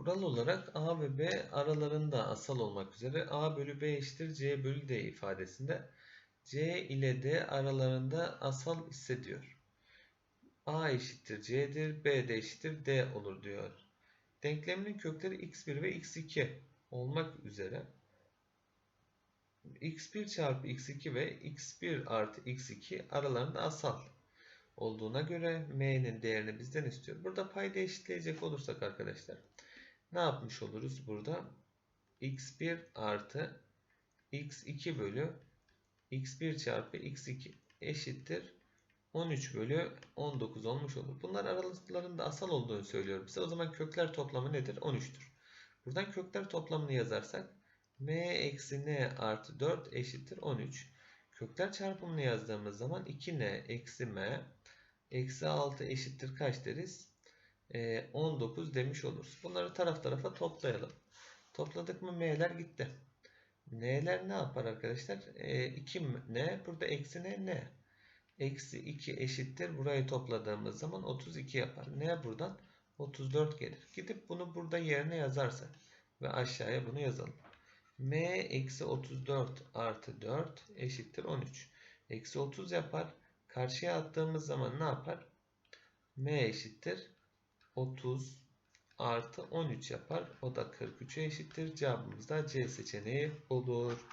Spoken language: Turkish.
Kural olarak A ve B aralarında asal olmak üzere A bölü B eşittir C bölü D ifadesinde C ile D aralarında asal hissediyor. A eşittir C'dir, B de eşittir D olur diyor. Denkleminin kökleri x1 ve x2 olmak üzere x1 çarpı x2 ve x1 artı x2 aralarında asal olduğuna göre m'nin değerini bizden istiyor. Burada payda eşitleyecek olursak arkadaşlar ne yapmış oluruz burada? x1 artı x2 bölü x1 çarpı x2 eşittir 13 bölü 19 olmuş olur. Bunlar aralıklarında asal olduğunu söylüyor bize. O zaman kökler toplamı nedir? 13'tür. Buradan kökler toplamını yazarsak m eksi n artı 4 eşittir 13. Kökler çarpımını yazdığımız zaman 2n eksi m eksi 6 eşittir kaç deriz? Ee, 19 demiş oluruz. Bunları taraf tarafa toplayalım. Topladık mı m'ler gitti. n'ler ne yapar arkadaşlar? Ee, 2n burada eksi n n. Eksi 2 eşittir. Burayı topladığımız zaman 32 yapar. Ne buradan? 34 gelir. Gidip bunu burada yerine yazarsak ve aşağıya bunu yazalım. m eksi 34 artı 4 eşittir 13. Eksi 30 yapar. Karşıya attığımız zaman ne yapar? m eşittir 30 artı 13 yapar. O da 43'e eşittir. Cevabımız da C seçeneği olur.